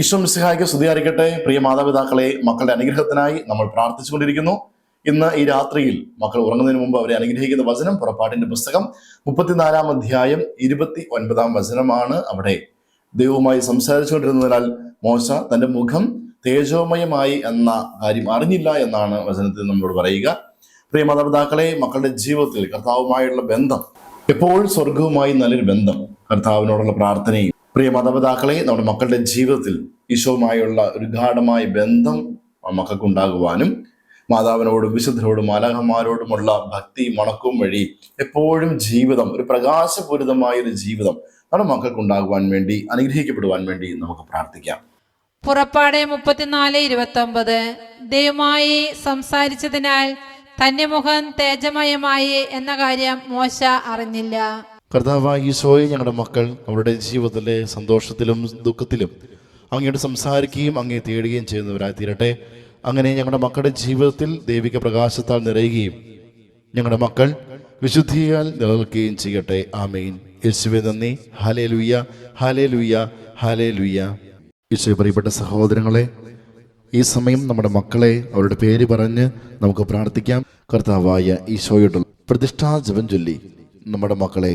ഈശ്വം സിഹായിക്ക് സ്തുതിയായിരിക്കട്ടെ. പ്രിയ മാതാപിതാക്കളെ മക്കളുടെ അനുഗ്രഹത്തിനായി നമ്മൾ പ്രാർത്ഥിച്ചുകൊണ്ടിരിക്കുന്നു. ഇന്ന് ഈ രാത്രിയിൽ മക്കൾ ഉറങ്ങുന്നതിന് മുമ്പ് അവരെ അനുഗ്രഹിക്കുന്ന വചനം പുറപ്പാടിന്റെ പുസ്തകം മുപ്പത്തിനാലാം അധ്യായം ഇരുപത്തി ഒൻപതാം വചനമാണ് അവിടെ ദൈവവുമായി സംസാരിച്ചുകൊണ്ടിരുന്നതിനാൽ മോശ തന്റെ മുഖം തേജോമയമായി എന്ന കാര്യം അറിഞ്ഞില്ല എന്നാണ് വചനത്തിൽ നമ്മളോട് പറയുക. പ്രിയ മാതാപിതാക്കളെ മക്കളുടെ ജീവിതത്തിൽ കർത്താവുമായുള്ള ബന്ധം എപ്പോഴും സ്വർഗവുമായി നല്ലൊരു ബന്ധം കർത്താവിനോടുള്ള പ്രാർത്ഥനയും പ്രിയ മാതാപിതാക്കളെ നമ്മുടെ മക്കളുടെ ജീവിതത്തിൽ ഈശോവുമായുള്ള ഒരു ഗാഠമായ ബന്ധം മക്കൾക്ക് ഉണ്ടാകുവാനും മാതാവിനോടും വിശുദ്ധരോടും മാലാഹന്മാരോടുമുള്ള ഭക്തി മണക്കവും വഴി എപ്പോഴും ജീവിതം ഒരു പ്രകാശപൂരിതമായ ഒരു ജീവിതം നമ്മുടെ മക്കൾക്ക് ഉണ്ടാകുവാൻ വേണ്ടി അനുഗ്രഹിക്കപ്പെടുവാൻ വേണ്ടി നമുക്ക് പ്രാർത്ഥിക്കാം. പുറപ്പാടെ മുപ്പത്തിനാല് ഇരുപത്തി ഒമ്പത് ദൈവമായി സംസാരിച്ചതിനാൽ തന്റെ മുഖം തേജമയമായി എന്ന കാര്യം മോശ അറിഞ്ഞില്ല. കർത്താവായ ഈശോയെ ഞങ്ങളുടെ മക്കൾ അവരുടെ ജീവിതത്തിലെ സന്തോഷത്തിലും ദുഃഖത്തിലും അങ്ങയോട് സംസാരിക്കുകയും അങ്ങേ തേടുകയും ചെയ്യുന്നവരായി തീരട്ടെ. അങ്ങനെ ഞങ്ങളുടെ മക്കളുടെ ജീവിതത്തിൽ ദൈവിക പ്രകാശത്താൽ നിറയുകയും ഞങ്ങളുടെ മക്കൾ വിശുദ്ധിയാൽ നിലനിൽക്കുകയും ചെയ്യട്ടെ. ആമീൻ. യേശുവെ നന്ദി. ഹാലേ ലുയ്യ ഹാലേ ലുയ്യ ഹാലേ ലുയ്യ യേശുവെ പ്രിയപ്പെട്ട സഹോദരങ്ങളെ ഈ സമയം നമ്മുടെ മക്കളെ അവരുടെ പേര് പറഞ്ഞ് നമുക്ക് പ്രാർത്ഥിക്കാം. കർത്താവായ ഈശോയുടെ പ്രതിഷ്ഠാ ജപം ചൊല്ലി നമ്മുടെ മക്കളെ